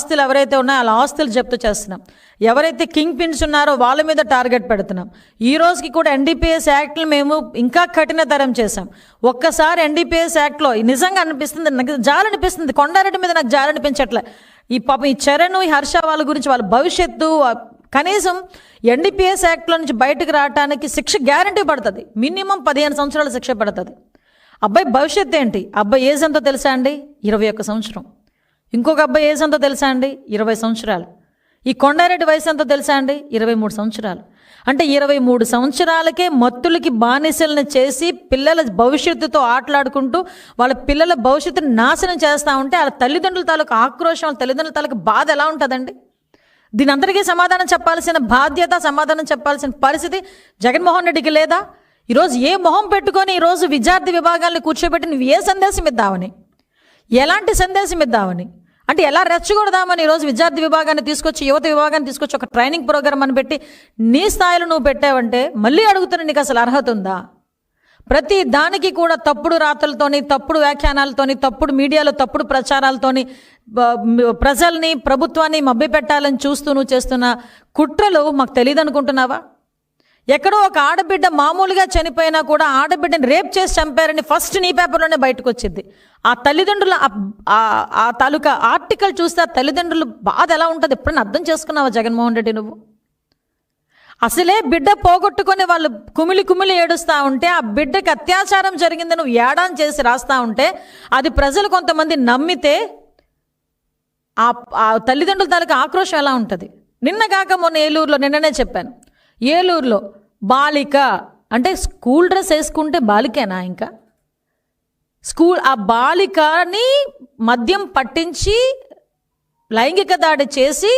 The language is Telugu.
ఆస్తులు ఎవరైతే ఉన్నాయో వాళ్ళ ఆస్తులు జప్తు చేస్తున్నాం. ఎవరైతే కింగ్ పిన్స్ ఉన్నారో వాళ్ళ మీద టార్గెట్ పెడుతున్నాం. ఈ రోజుకి కూడా ఎన్డీపీఎస్ యాక్ట్లు మేము ఇంకా కఠినతరం చేశాం. ఒక్కసారి ఎన్డీపీఎస్ యాక్ట్లో నిజంగా అనిపిస్తుంది నాకు జాలనిపిస్తుంది కొండారెడ్డి మీద నాకు జాలనిపించట్లే. ఈ పాపం ఈ చరణ్ ఈ హర్ష వాళ్ళ గురించి వాళ్ళ భవిష్యత్తు కనీసం ఎన్డీపీఎస్ యాక్ట్లో నుంచి బయటకు రావడానికి శిక్ష గ్యారంటీ పడుతుంది. మినిమం పదిహేను సంవత్సరాల శిక్ష పడుతుంది. అబ్బాయి భవిష్యత్తు ఏంటి? అబ్బాయి ఏజ్ ఎంతో తెలుసా అండి? ఇరవై ఒక్క సంవత్సరం. ఇంకొక అబ్బాయి ఏజ్ ఎంతో తెలుసా అండి? ఇరవై సంవత్సరాలు. ఈ కొండారెడ్డి వయసు ఎంతో తెలుసా అండి? ఇరవై మూడు సంవత్సరాలు. అంటే ఇరవై మూడు సంవత్సరాలకే మత్తులకి బానిసలను చేసి పిల్లల భవిష్యత్తుతో ఆటలాడుకుంటూ వాళ్ళ పిల్లల భవిష్యత్తును నాశనం చేస్తూ ఉంటే వాళ్ళ తల్లిదండ్రుల తాలూకు ఆక్రోషం వాళ్ళ తల్లిదండ్రుల తాలూకు బాధ ఎలా ఉంటుందండి? దీని అందరికీ సమాధానం చెప్పాల్సిన బాధ్యత సమాధానం చెప్పాల్సిన పరిస్థితి జగన్మోహన్ రెడ్డికి లేదా? ఈరోజు ఏ మొహం పెట్టుకొని ఈరోజు విద్యార్థి విభాగాలను కూర్చోబెట్టి నువ్వు ఏ సందేశం ఇద్దామని ఎలాంటి సందేశం ఇద్దామని అంటే ఎలా రెచ్చగొడదామని ఈరోజు విద్యార్థి విభాగాన్ని తీసుకొచ్చి యువత విభాగాన్ని తీసుకొచ్చి ఒక ట్రైనింగ్ ప్రోగ్రామ్ అని పెట్టి నీ స్థాయిలో నువ్వు పెట్టావంటే మళ్ళీ అడుగుతున్నా నీకు అసలు అర్హత ఉందా? ప్రతి దానికి కూడా తప్పుడు రాతలతోని తప్పుడు వ్యాఖ్యానాలతోని తప్పుడు మీడియాలో తప్పుడు ప్రచారాలతోని ప్రజల్ని ప్రభుత్వాన్ని మభ్యపెట్టాలని చూస్తూ నువ్వు చేస్తున్న కుట్రలు మాకు తెలియదు అనుకుంటున్నావా ఎక్కడో ఒక ఆడబిడ్డ మామూలుగా చనిపోయినా కూడా ఆడబిడ్డని రేప్ చేసి చంపారని ఫస్ట్ నీ పేపర్లోనే బయటకు వచ్చింది ఆ తల్లిదండ్రుల ఆ- తాలూకా ఆర్టికల్ చూస్తే ఆ తల్లిదండ్రులు బాధ ఎలా ఉంటుంది? ఎప్పుడైనా అర్థం చేసుకున్నావా జగన్మోహన్ రెడ్డి నువ్వు? అసలే బిడ్డ పోగొట్టుకొని వాళ్ళు కుమిలి కుమిలి ఏడుస్తూ ఉంటే ఆ బిడ్డకి అత్యాచారం జరిగింది నువ్వు ఏడాన్ చేసి రాస్తా ఉంటే అది ప్రజలు కొంతమంది నమ్మితే ఆ ఆ తల్లిదండ్రుల తాలూకా ఆక్రోషం ఎలా ఉంటుంది? నిన్నగాక మొన్న ఏలూరులో నిన్ననే చెప్పాను. ఏలూరులో బాలిక అంటే స్కూల్ డ్రెస్ వేసుకుంటే బాలికేనా ఇంకా? స్కూల్ ఆ బాలికని మద్యం పట్టించి లైంగిక దాడి చేసి